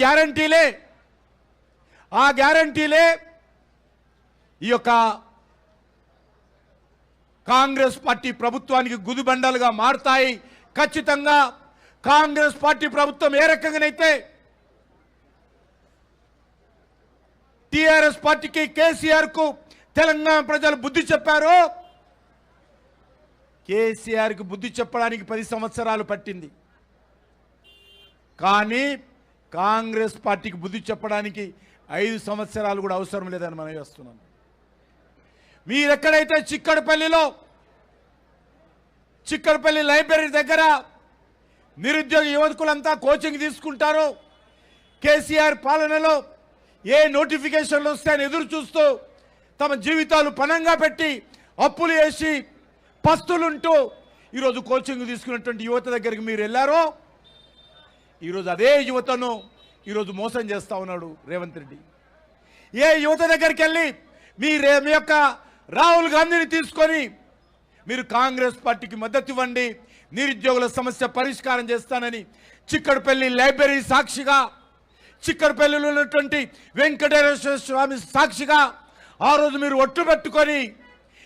గ్యారంటీలే. ఆ గ్యారంటీలే ఈ యొక్క కాంగ్రెస్ పార్టీ ప్రభుత్వానికి గుదిబండలుగా మారుతాయి. ఖచ్చితంగా కాంగ్రెస్ పార్టీ ప్రభుత్వం ఏ రకంగానైతే టిఆర్ఎస్ పార్టీకి కేసీఆర్కు తెలంగాణ ప్రజలు బుద్ధి చెప్పారు కేసీఆర్కి బుద్ధి చెప్పడానికి పది సంవత్సరాలు పట్టింది. కానీ కాంగ్రెస్ పార్టీకి బుద్ధి చెప్పడానికి ఐదు సంవత్సరాలు కూడా అవసరం లేదని మనం వేస్తున్నాం మీరెక్కడైతే చిక్కడపల్లిలో చిక్కడపల్లి లైబ్రరీ దగ్గర నిరుద్యోగ యువకులంతా కోచింగ్ తీసుకుంటారో కేసీఆర్ పాలనలో ఏ నోటిఫికేషన్లు వస్తాయని ఎదురు చూస్తూ తమ జీవితాలు పణంగా పెట్టి అప్పులు వేసి పస్తులుంటూ ఈరోజు కోచింగ్ తీసుకున్నటువంటి యువత దగ్గరికి మీరు వెళ్ళారో ఈరోజు అదే యువతను ఈరోజు మోసం చేస్తూ ఉన్నాడు రేవంత్ రెడ్డి. ఏ యువత దగ్గరికి వెళ్ళి మీ రే మీ యొక్క రాహుల్ గాంధీని తీసుకొని మీరు కాంగ్రెస్ పార్టీకి మద్దతు ఇవ్వండి నిరుద్యోగుల సమస్య పరిష్కారం చేస్తానని చిక్కడపల్లి లైబ్రరీ సాక్షిగా చిక్కడపల్లిలో ఉన్నటువంటి వెంకటేశ్వర స్వామి సాక్షిగా ఆ రోజు మీరు ఒట్టు పెట్టుకొని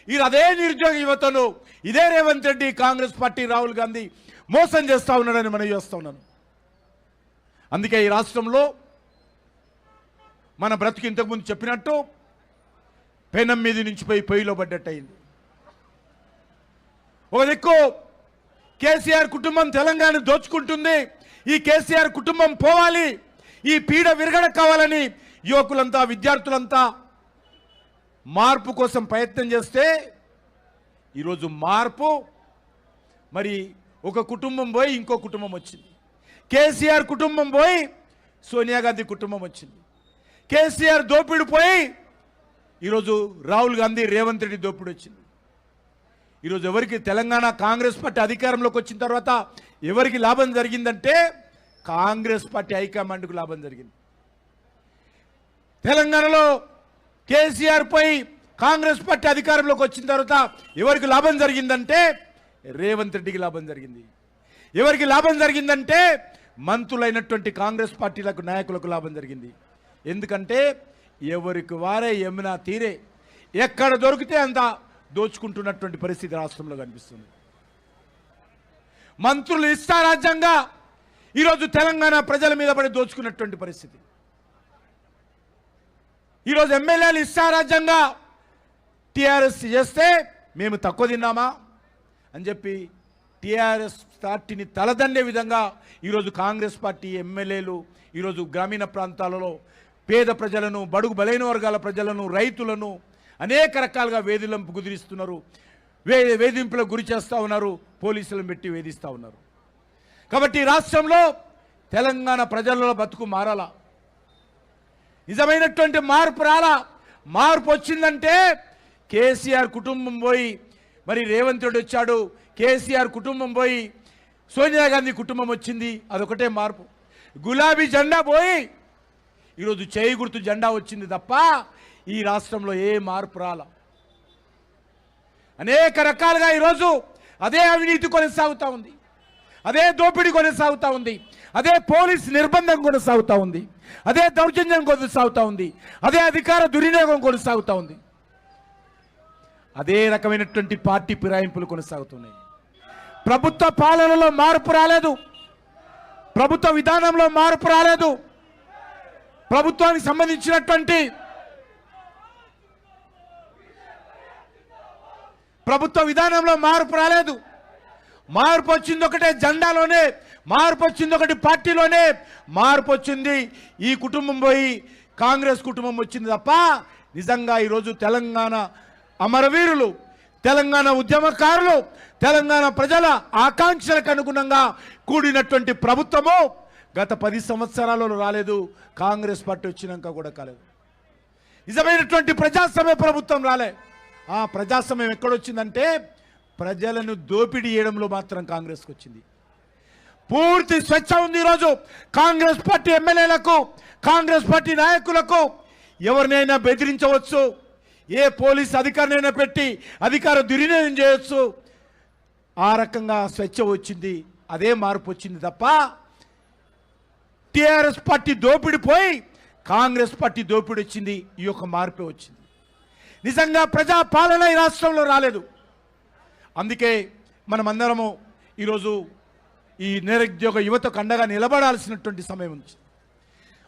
ఇది అదే నిరుద్యోగ యువతను ఇదే రేవంత్ రెడ్డి కాంగ్రెస్ పార్టీ రాహుల్ గాంధీ మోసం చేస్తా ఉన్నాడని మనం చేస్తూ ఉన్నాను. అందుకే ఈ రాష్ట్రంలో మన బ్రతుకు ఇంతకుముందు చెప్పినట్టు పెనం మీద నుంచి పోయి పొయ్యిలో పడ్డట్టు అయింది ఒక దిక్కు కేసీఆర్ కుటుంబం తెలంగాణ దోచుకుంటుంది ఈ కేసీఆర్ కుటుంబం పోవాలి ఈ పీడ విరగడ కావాలని యువకులంతా విద్యార్థులంతా మార్పు కోసం ప్రయత్నం చేస్తే ఈరోజు మార్పు మరి ఒక కుటుంబం పోయి ఇంకో కుటుంబం వచ్చింది. కేసీఆర్ కుటుంబం పోయి సోనియా గాంధీ కుటుంబం వచ్చింది. కేసీఆర్ దోపిడి పోయి ఈరోజు రాహుల్ గాంధీ రేవంత్ రెడ్డి దోపిడి వచ్చింది. ఈరోజు ఎవరికి తెలంగాణ కాంగ్రెస్ పార్టీ అధికారంలోకి వచ్చిన తర్వాత ఎవరికి లాభం జరిగిందంటే కాంగ్రెస్ పార్టీ హైకమాండ్కు లాభం జరిగింది. తెలంగాణలో కేసీఆర్ పై కాంగ్రెస్ పార్టీ అధికారంలోకి వచ్చిన తర్వాత ఎవరికి లాభం జరిగిందంటే రేవంత్ రెడ్డికి లాభం జరిగింది. ఎవరికి లాభం జరిగిందంటే మంత్రులైనటువంటి కాంగ్రెస్ పార్టీలకు నాయకులకు లాభం జరిగింది. ఎందుకంటే ఎవరికి వారే యమునా తీరే ఎక్కడ దొరికితే అంత దోచుకుంటున్నటువంటి పరిస్థితి రాష్ట్రంలో కనిపిస్తుంది. మంత్రులు ఇష్టారాజ్యంగా ఈరోజు తెలంగాణ ప్రజల మీద పడి దోచుకున్నటువంటి పరిస్థితి. ఈరోజు ఎమ్మెల్యేలు ఇష్టారాజ్యంగా టీఆర్ఎస్ చేస్తే మేము తక్కువ తిన్నామా అని చెప్పి టీఆర్ఎస్ పార్టీని తలదండే విధంగా ఈరోజు కాంగ్రెస్ పార్టీ ఎమ్మెల్యేలు ఈరోజు గ్రామీణ ప్రాంతాలలో పేద ప్రజలను బడుగు బలైన వర్గాల ప్రజలను రైతులను అనేక రకాలుగా వేధింపు కుదిరిస్తున్నారు. వే వేధింపులకు గురి చేస్తూ ఉన్నారు. పోలీసులను పెట్టి వేధిస్తూ ఉన్నారు. కాబట్టి రాష్ట్రంలో తెలంగాణ ప్రజలలో బతుకు మారాలా. నిజమైనటువంటి మార్పు రాలా. మార్పు వచ్చిందంటే కేసీఆర్ కుటుంబం పోయి మరి రేవంత్ రెడ్డి వచ్చాడు కేసీఆర్ కుటుంబం పోయి సోనియా గాంధీ కుటుంబం వచ్చింది అదొకటే మార్పు. గులాబీ జెండా పోయి ఈరోజు చేయి గుర్తు జెండా వచ్చింది తప్ప ఈ రాష్ట్రంలో ఏ మార్పు రాలా. అనేక రకాలుగా ఈరోజు అదే అవినీతి కొనసాగుతూ ఉంది. అదే దోపిడీ కొనసాగుతూ ఉంది. అదే పోలీస్ నిర్బంధం కొనసాగుతూ ఉంది. అదే దౌర్జన్యం కొనసాగుతూ ఉంది. అదే అధికార దుర్వినియోగం కొనసాగుతూ ఉంది. అదే రకమైనటువంటి పార్టీ ఫిరాయింపులు కొనసాగుతున్నాయి. ప్రభుత్వ పాలనలో మార్పు రాలేదు. ప్రభుత్వ విధానంలో మార్పు రాలేదు. ప్రభుత్వానికి సంబంధించినటువంటి ప్రభుత్వ విధానంలో మార్పు రాలేదు. మార్పు వచ్చింది ఒకటే జెండాలోనే మార్పు వచ్చింది ఒకటి పార్టీలోనే మార్పు వచ్చింది ఈ కుటుంబం పోయి కాంగ్రెస్ కుటుంబం వచ్చింది తప్ప నిజంగా ఈరోజు తెలంగాణ అమరవీరులు తెలంగాణ ఉద్యమకారులు తెలంగాణ ప్రజల ఆకాంక్షలకు అనుగుణంగా కూడినటువంటి ప్రభుత్వము గత పది సంవత్సరాలలో రాలేదు. కాంగ్రెస్ పార్టీ వచ్చినాక కూడా కాలేదు. నిజమైనటువంటి ప్రజాస్వామ్య ప్రభుత్వం రాలే. ఆ ప్రజాస్వామ్యం ఎక్కడొచ్చిందంటే ప్రజలను దోపిడీ చేయడంలో మాత్రం కాంగ్రెస్కి వచ్చింది. పూర్తి స్వచ్ఛ ఉంది ఈరోజు. కాంగ్రెస్ పార్టీ ఎమ్మెల్యేలకు కాంగ్రెస్ పార్టీ నాయకులకు ఎవరినైనా బెదిరించవచ్చు. ఏ పోలీస్ అధికారినైనా పెట్టి అధికార దుర్వినియోగం చేయొచ్చు. ఆ రకంగా స్వేచ్ఛ వచ్చింది అదే మార్పు వచ్చింది తప్ప టిఆర్ఎస్ పార్టీ దోపిడి పోయి కాంగ్రెస్ పార్టీ దోపిడి వచ్చింది ఈ యొక్క మార్పే వచ్చింది. నిజంగా ప్రజా పాలన ఈ రాష్ట్రంలో రాలేదు. అందుకే మనమందరము ఈరోజు ఈ నిరుద్యోగ యువతకు అండగా నిలబడాల్సినటువంటి సమయం ఉంది.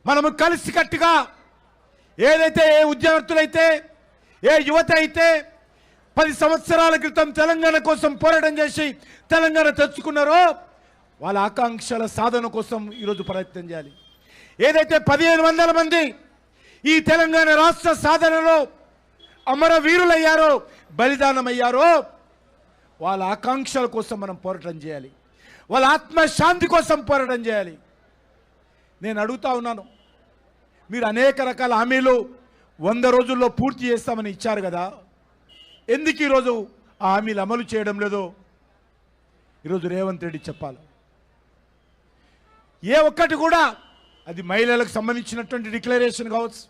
మనము కలిసికట్టుగా ఏదైతే ఏ ఉద్యోగస్తులైతే ఏ యువత అయితే పది సంవత్సరాల క్రితం తెలంగాణ కోసం పోరాటం చేసి తెలంగాణ తెచ్చుకున్నారో వాళ్ళ ఆకాంక్షల సాధన కోసం ఈరోజు ప్రయత్నం చేయాలి. ఏదైతే పదిహేను వందల మంది ఈ తెలంగాణ రాష్ట్ర సాధనలో అమరవీరులయ్యారో బలిదానమయ్యారో వాళ్ళ ఆకాంక్షల కోసం మనం పోరాటం చేయాలి. వాళ్ళ ఆత్మశాంతి కోసం పోరాటం చేయాలి. నేను అడుగుతా ఉన్నాను మీరు అనేక రకాల హామీలు వంద రోజుల్లో పూర్తి చేస్తామని ఇచ్చారు కదా. ఎందుకు ఈరోజు ఆ హామీలు అమలు చేయడం లేదో ఈరోజు రేవంత్ రెడ్డి చెప్పాలి. ఏ ఒక్కటి కూడా అది మహిళలకు సంబంధించినటువంటి డిక్లరేషన్ కావచ్చు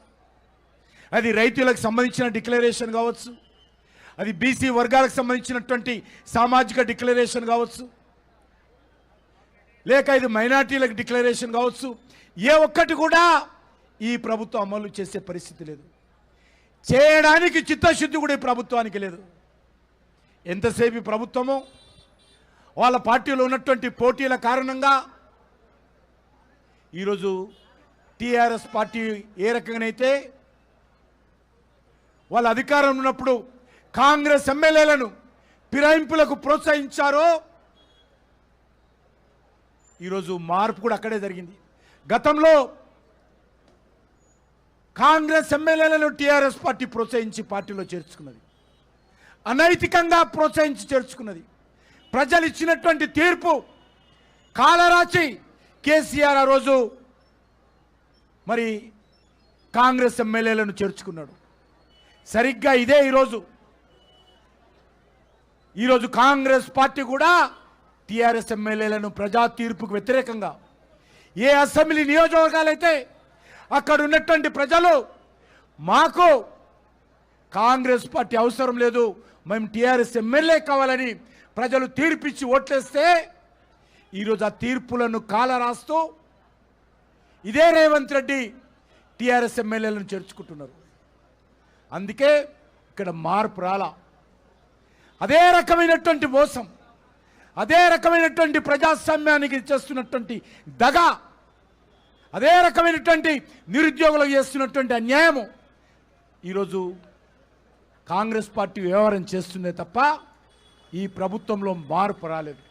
అది రైతులకు సంబంధించిన డిక్లరేషన్ కావచ్చు అది బీసీ వర్గాలకు సంబంధించినటువంటి సామాజిక డిక్లరేషన్ కావచ్చు లేక ఇది మైనార్టీలకు డిక్లరేషన్ కావచ్చు ఏ ఒక్కటి కూడా ఈ ప్రభుత్వం అమలు చేసే పరిస్థితి లేదు. చేయడానికి చిత్తశుద్ధి కూడా ఈ ప్రభుత్వానికి లేదు. ఎంతసేపు ప్రభుత్వము? వాళ్ళ పార్టీలో ఉన్నటువంటి పోటీల కారణంగా ఈరోజు టీఆర్ఎస్ పార్టీ ఏ రకంగానైతే వాళ్ళ అధికారం ఉన్నప్పుడు కాంగ్రెస్ ఎమ్మెల్యేలను ఫిరాయింపులకు ప్రోత్సహించారో ఈరోజు మార్పు కూడా అక్కడే జరిగింది. గతంలో కాంగ్రెస్ ఎమ్మెల్యేలను టీఆర్ఎస్ పార్టీ ప్రోత్సహించి పార్టీలో చేర్చుకున్నది. అనైతికంగా ప్రోత్సహించి చేర్చుకున్నది. ప్రజలు ఇచ్చినటువంటి తీర్పు కాలరాచి కేసీఆర్ ఆ రోజు మరి కాంగ్రెస్ ఎమ్మెల్యేలను చేర్చుకున్నాడు. సరిగ్గా ఇదే ఈరోజు. ఈరోజు కాంగ్రెస్ పార్టీ కూడా టీఆర్ఎస్ ఎమ్మెల్యేలను ప్రజా తీర్పుకు వ్యతిరేకంగా ఏ అసెంబ్లీ నియోజకవర్గాలైతే అక్కడ ఉన్నటువంటి ప్రజలు మాకు కాంగ్రెస్ పార్టీ అవసరం లేదు మేము టీఆర్ఎస్ ఎమ్మెల్యే కావాలని ప్రజలు తీర్పిచ్చి ఓట్లేస్తే ఈరోజు ఆ తీర్పులను కాల రాస్తూ ఇదే రేవంత్ రెడ్డి టీఆర్ఎస్ ఎమ్మెల్యేలను చేర్చుకుంటున్నారు. అందుకే ఇక్కడ మార్పు రాలా. అదే రకమైనటువంటి మోసం అదే రకమైనటువంటి ప్రజాస్వామ్యానికి చేస్తున్నటువంటి దగ అదే రకమైనటువంటి నిరుద్యోగులకు చేస్తున్నటువంటి అన్యాయము. ఈరోజు కాంగ్రెస్ పార్టీ వ్యవహారం చేస్తుందే తప్ప ఈ ప్రభుత్వంలో మార్పు రాలేదు.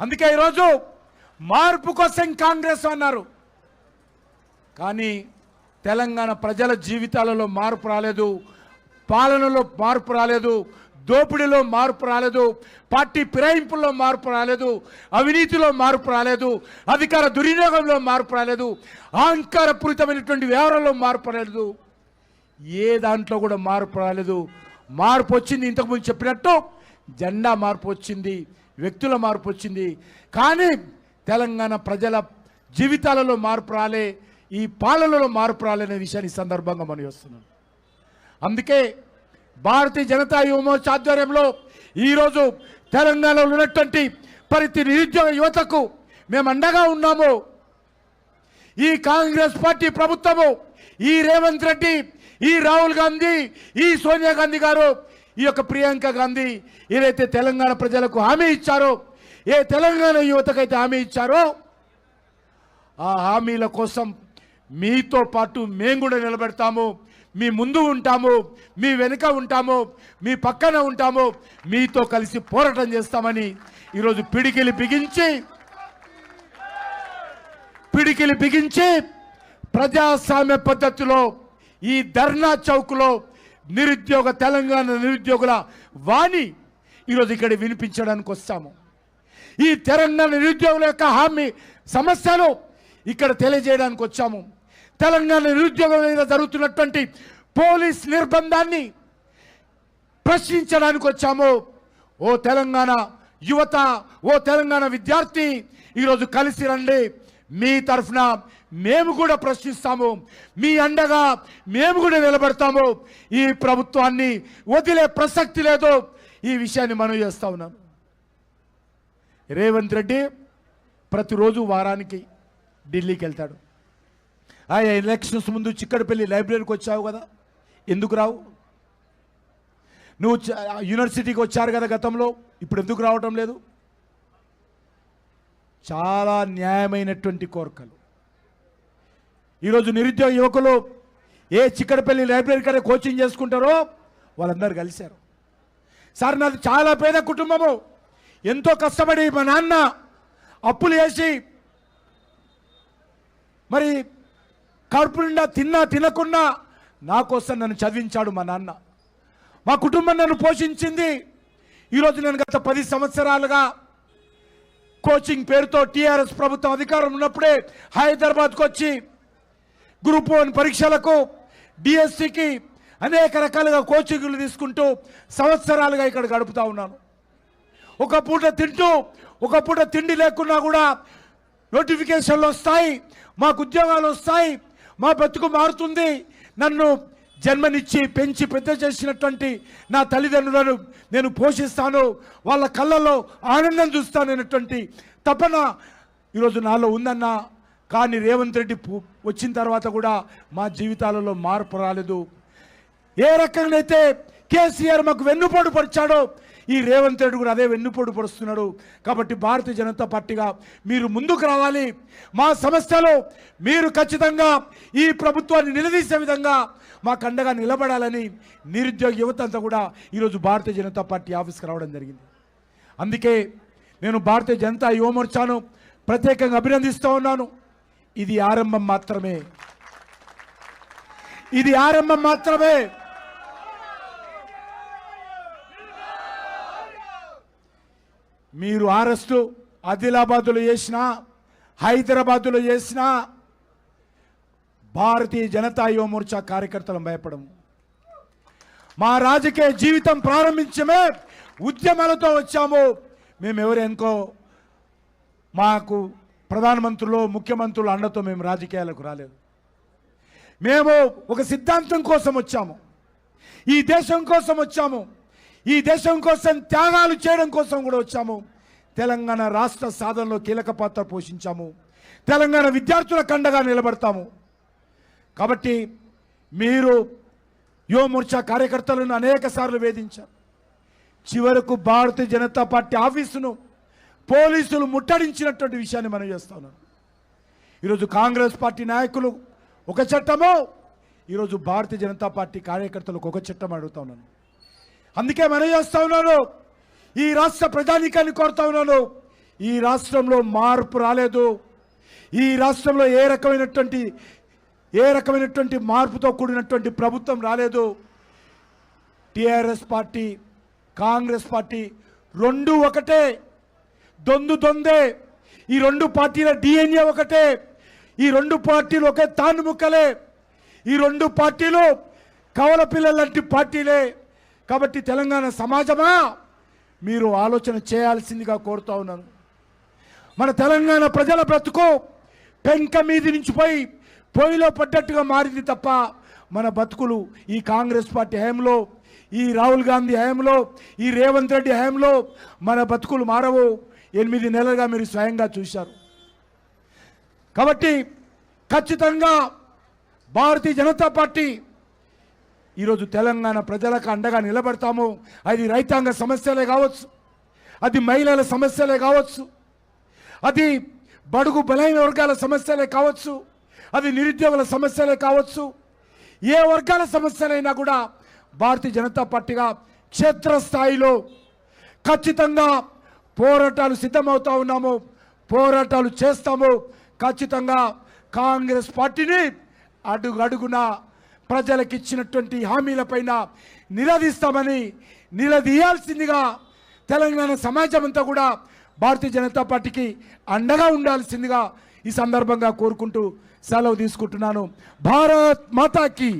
అందుకే ఈరోజు మార్పు కోసం కాంగ్రెస్ అన్నారు. కానీ తెలంగాణ ప్రజల జీవితాలలో మార్పు రాలేదు పాలనలో మార్పు రాలేదు దోపిడీలో మార్పు రాలేదు పార్టీ ఫిరాయింపుల్లో మార్పు రాలేదు అవినీతిలో మార్పు రాలేదు అధికార దుర్వినియోగంలో మార్పు రాలేదు అహంకారపూరితమైనటువంటి వ్యవహారంలో మార్పు రాలేదు. ఏ దాంట్లో కూడా మార్పు రాలేదు. మార్పు వచ్చింది ఇంతకుముందు చెప్పినట్టు జెండా మార్పు వచ్చింది వ్యక్తుల మార్పు వచ్చింది. కానీ తెలంగాణ ప్రజల జీవితాలలో మార్పు రాలే ఈ పాలనలో మార్పు రాలే అనే విషయాన్ని సందర్భంగా మనం వస్తున్నాం అందుకే భారతీయ జనతా యువమోర్చ ఆధ్వర్యంలో ఈరోజు తెలంగాణలో ఉన్నటువంటి ప్రతి నిరుద్యోగ యువతకు మేము అండగా ఉన్నాము. ఈ కాంగ్రెస్ పార్టీ ప్రభుత్వము ఈ రేవంత్ రెడ్డి ఈ రాహుల్ గాంధీ ఈ సోనియా గాంధీ గారు ఈ యొక్క ప్రియాంక గాంధీ ఏదైతే తెలంగాణ ప్రజలకు హామీ ఇచ్చారో ఏ తెలంగాణ యువతకైతే హామీ ఇచ్చారో ఆ హామీల కోసం మీతో పాటు మేము కూడా నిలబెడతాము. మీ ముందు ఉంటాము మీ వెనుక ఉంటాము మీ పక్కన ఉంటాము. మీతో కలిసి పోరాటం చేస్తామని ఈరోజు పిడికిలి బిగించి పిడికిలి బిగించి ప్రజాస్వామ్య పద్ధతిలో ఈ ధర్నా చౌక్లో నిరుద్యోగ తెలంగాణ నిరుద్యోగుల వాణి ఈరోజు ఇక్కడ వినిపించడానికి వస్తాము. ఈ తెలంగాణ నిరుద్యోగుల యొక్క హామీ సమస్యలు ఇక్కడ తెలియజేయడానికి వచ్చాము. తెలంగాణ నిరుద్యోగం మీద జరుగుతున్నటువంటి పోలీస్ నిర్బంధాన్ని ప్రశ్నించడానికి వచ్చాము. ఓ తెలంగాణ యువత ఓ తెలంగాణ విద్యార్థి ఈరోజు కలిసి రండి. మీ తరఫున మేము కూడా ప్రశ్నిస్తాము. మీ అండగా మేము కూడా నిలబడతాము. ఈ ప్రభుత్వాన్ని వదిలే ప్రసక్తి లేదు. ఈ విషయాన్ని మనం చేస్తా ఉన్నాం. రేవంత్ రెడ్డి ప్రతిరోజు వారానికి ఢిల్లీకి వెళ్తాడు. ఆ ఎలక్షన్స్ ముందు చిక్కడపల్లి లైబ్రరీకి వచ్చావు కదా. ఎందుకు రావు? నువ్వు యూనివర్సిటీకి వచ్చారు కదా గతంలో ఇప్పుడు ఎందుకు రావటం లేదు? చాలా న్యాయమైనటువంటి కోరికలు. ఈరోజు నిరుద్యోగ యువకులు ఏ చిక్కడపల్లి లైబ్రరీ కడే కోచింగ్ చేసుకుంటారో వాళ్ళందరూ కలిశారు. సార్ నాది చాలా పేద కుటుంబము. ఎంతో కష్టపడి మా నాన్న అప్పులు వేసి మరి కడుపు నిండా తిన్నా తినకున్నా నా కోసం నన్ను చదివించాడు మా నాన్న. మా కుటుంబం నన్ను పోషించింది. ఈరోజు నేను గత పది సంవత్సరాలుగా కోచింగ్ పేరుతో టీఆర్ఎస్ ప్రభుత్వం అధికారం ఉన్నప్పుడే హైదరాబాద్కు వచ్చి గ్రూప్ వన్ పరీక్షలకు డిఎస్సికి అనేక రకాలుగా కోచింగ్లు తీసుకుంటూ సంవత్సరాలుగా ఇక్కడ గడుపుతూ ఉన్నాను. ఒక పూట తింటూ ఒక పూట తిండి లేకున్నా కూడా నోటిఫికేషన్లు వస్తాయి మాకు ఉద్యోగాలు వస్తాయి మా బతుకు మారుతుంది. నన్ను జన్మనిచ్చి పెంచి పెద్ద చేసినటువంటి నా తల్లిదండ్రులను నేను పోషిస్తాను. వాళ్ళ కళ్ళలో ఆనందం చూస్తాను అనేటువంటి తపన ఈరోజు నాలో ఉందన్న. కానీ రేవంత్ రెడ్డి వచ్చిన తర్వాత కూడా మా జీవితాలలో మార్పు రాలేదు. ఏ రకంగా అయితే కేసీఆర్ మాకు వెన్నుపోటు పరిచాడో ఈ రేవంత్ రెడ్డి కూడా అదే వెన్నుపోటు పడుస్తున్నాడు కాబట్టి భారతీయ జనతా పార్టీగా మీరు ముందుకు రావాలి. మా సమస్యలో మీరు ఖచ్చితంగా ఈ ప్రభుత్వాన్ని నిలదీసే విధంగా మాకు అండగా నిలబడాలని నిరుద్యోగ యువత అంతా కూడా ఈరోజు భారతీయ జనతా పార్టీ ఆఫీస్కి రావడం జరిగింది. అందుకే నేను భారతీయ జనతా యువమోర్చాను ప్రత్యేకంగా అభినందిస్తూ ఉన్నాను. ఇది ఆరంభం మాత్రమే. ఇది ఆరంభం మాత్రమే. మీరు అరెస్టు ఆదిలాబాదులో చేసిన హైదరాబాదులో చేసిన భారతీయ జనతా యువమోర్చా కార్యకర్తలను భయపడము. మా రాజకీయ జీవితం ప్రారంభించమే ఉద్యమాలతో వచ్చాము. మేము ఎవరెనుకో మాకు ప్రధానమంత్రులు ముఖ్యమంత్రులు అండతో మేము రాజకీయాలకు రాలేదు. మేము ఒక సిద్ధాంతం కోసం వచ్చాము. ఈ దేశం కోసం వచ్చాము. ఈ దేశం కోసం త్యాగాలు చేయడం కోసం కూడా వచ్చాము. తెలంగాణ రాష్ట్ర సాధనలో కీలక పాత్ర పోషించాము. తెలంగాణ విద్యార్థుల కండగా నిలబడతాము. కాబట్టి మీరు యువమోర్చా కార్యకర్తలను అనేక సార్లు వేధించారు. చివరకు భారతీయ జనతా పార్టీ ఆఫీసును పోలీసులు ముట్టడించినటువంటి విషయాన్ని మనం చేస్తున్నాను ఈరోజు కాంగ్రెస్ పార్టీ నాయకులు ఒక చట్టము ఈరోజు భారతీయ జనతా పార్టీ కార్యకర్తలకు ఒక చట్టం అడుగుతా ఉన్నాను. అందుకే మనం చేస్తా ఉన్నాను. ఈ రాష్ట్ర ప్రజానీకాన్ని కోరుతా ఉన్నాను. ఈ రాష్ట్రంలో మార్పు రాలేదు. ఈ రాష్ట్రంలో ఏ రకమైనటువంటి ఏ రకమైనటువంటి మార్పుతో కూడినటువంటి ప్రభుత్వం రాలేదు. టిఆర్ఎస్ పార్టీ కాంగ్రెస్ పార్టీ రెండు ఒకటే దొందు దొందే. ఈ రెండు పార్టీల డిఎన్ఏ ఒకటే. ఈ రెండు పార్టీలు ఒకే తాను ముక్కలే ఈ రెండు పార్టీలు కవల పిల్లల లాంటి పార్టీలే. కాబట్టి తెలంగాణ సమాజమా? మీరు ఆలోచన చేయాల్సిందిగా కోరుతా ఉన్నాను. మన తెలంగాణ ప్రజల బ్రతుకు పెంక మీది నుంచి పోయి పొయ్యిలో పడ్డట్టుగా మారింది తప్ప మన బతుకులు ఈ కాంగ్రెస్ పార్టీ హయాంలో ఈ రాహుల్ గాంధీ హయాంలో ఈ రేవంత్ రెడ్డి హయాంలో మన బతుకులు మారవు. ఎనిమిది నెలలుగా మీరు స్వయంగా చూశారు. కాబట్టి ఖచ్చితంగా భారతీయ జనతా పార్టీ ఈరోజు తెలంగాణ ప్రజలకు అండగా నిలబడతాము. అది రైతాంగ సమస్యలే కావచ్చు. అది మహిళల సమస్యలే కావచ్చు. అది బడుగు బలైన వర్గాల సమస్యలే కావచ్చు. అది నిరుద్యోగుల సమస్యలే కావచ్చు. ఏ వర్గాల సమస్యలైనా కూడా భారతీయ జనతా పార్టీగా క్షేత్రస్థాయిలో ఖచ్చితంగా పోరాటాలు సిద్ధమవుతా ఉన్నాము. పోరాటాలు చేస్తాము. ఖచ్చితంగా కాంగ్రెస్ పార్టీని అడుగు ప్రజలకు ఇచ్చినటువంటి హామీలపైన నిలదీస్తామని నిలదీయాల్సిందిగా తెలంగాణ సమాజం అంతా కూడా భారతీయ జనతా పార్టీకి అండగా ఉండాల్సిందిగా ఈ సందర్భంగా కోరుకుంటూ సెలవు తీసుకుంటున్నాను. భారత్ మాతాకి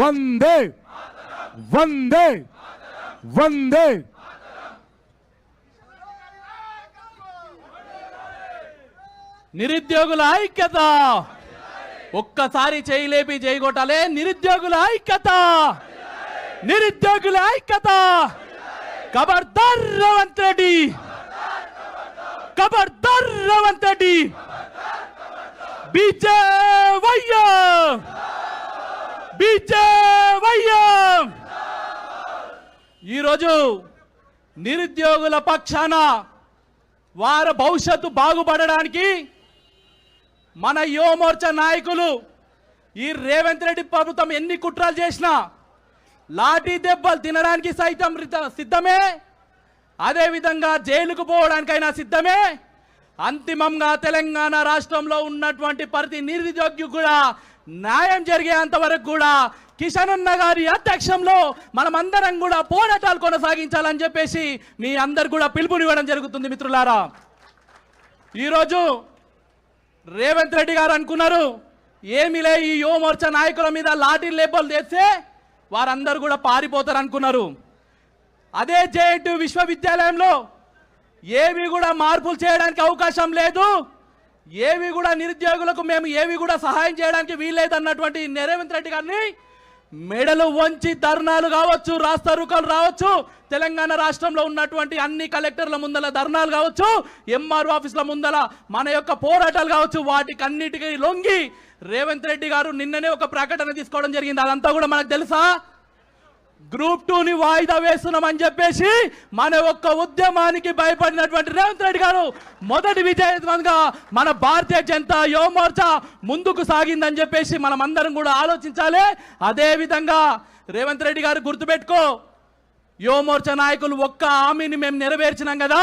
వందే వందే వందే. నిరుద్యోగుల ఐక్యత. ఒక్కసారి చేయలేపి చేయగొట్టాలే నిరుద్యోగుల ఐక్యత. నిరుద్యోగుల ఐక్యత. ఖబర్దార్ రేవంత్ రెడ్డి. ఖబర్దార్ రేవంత్ రెడ్డి. బీజేవయ్య బీజేవయ్య ఈరోజు నిరుద్యోగుల పక్షాన వారి భవిష్యత్తు బాగుపడడానికి మన యువమోర్చా నాయకులు ఈ రేవంత్ రెడ్డి ప్రభుత్వం ఎన్ని కుట్రలు చేసినా లాఠీ దెబ్బలు తినడానికి సైతం రిత- సిద్ధమే. అదేవిధంగా జైలుకు పోవడానికైనా సిద్ధమే. అంతిమంగా తెలంగాణ రాష్ట్రంలో ఉన్నటువంటి ప్రతి నిరుద్యోగి కూడా న్యాయం జరిగేంత వరకు కూడా కిషన్ అన్న గారి అధ్యక్షంలో మనమందరం కూడా పోరాటాలు కొనసాగించాలని చెప్పేసి మీ అందరు కూడా పిలుపునివ్వడం జరుగుతుంది మిత్రులారా. ఈరోజు రేవంత్ రెడ్డి గారు అనుకున్నారు ఏమి లే ఈ యువమోర్చా నాయకుల మీద లాఠీ లేబోలు తెస్తే వారందరూ కూడా పారిపోతారు అనుకున్నారు. అదే జేఎన్టీ విశ్వవిద్యాలయంలో ఏవి కూడా మార్పులు చేయడానికి అవకాశం లేదు ఏవి కూడా నిరుద్యోగులకు మేము ఏవి కూడా సహాయం చేయడానికి వీల్లేదు అన్నటువంటి రేవంత్ రెడ్డి గారిని మెడలు వంచి ధర్నాలు కావచ్చు రాస్తారుకాలు రావచ్చు. తెలంగాణ రాష్ట్రంలో ఉన్నటువంటి అన్ని కలెక్టర్ల ముందల ధర్నాలు కావచ్చు ఎంఆర్ఓ ఆఫీసుల ముందల మన యొక్క పోరాటాలు కావచ్చు వాటికి అన్నిటికీ లొంగి రేవంత్ రెడ్డి గారు నిన్ననే ఒక ప్రకటన తీసుకోవడం జరిగింది. అదంతా కూడా మనకు తెలుసా? గ్రూప్ టూని వాయిదా వేస్తున్నామని చెప్పేసి మన ఒక్క ఉద్యమానికి భయపడినటువంటి రేవంత్ రెడ్డి గారు మొదటి విజయవంతంగా మన భారతీయ జనతా యువ మోర్చా ముందుకు సాగిందని చెప్పేసి మనం అందరం కూడా ఆలోచించాలి. అదేవిధంగా రేవంత్ రెడ్డి గారు గుర్తుపెట్టుకో యువ మోర్చా నాయకులు ఒక్క హామీని మేము నెరవేర్చినాం కదా.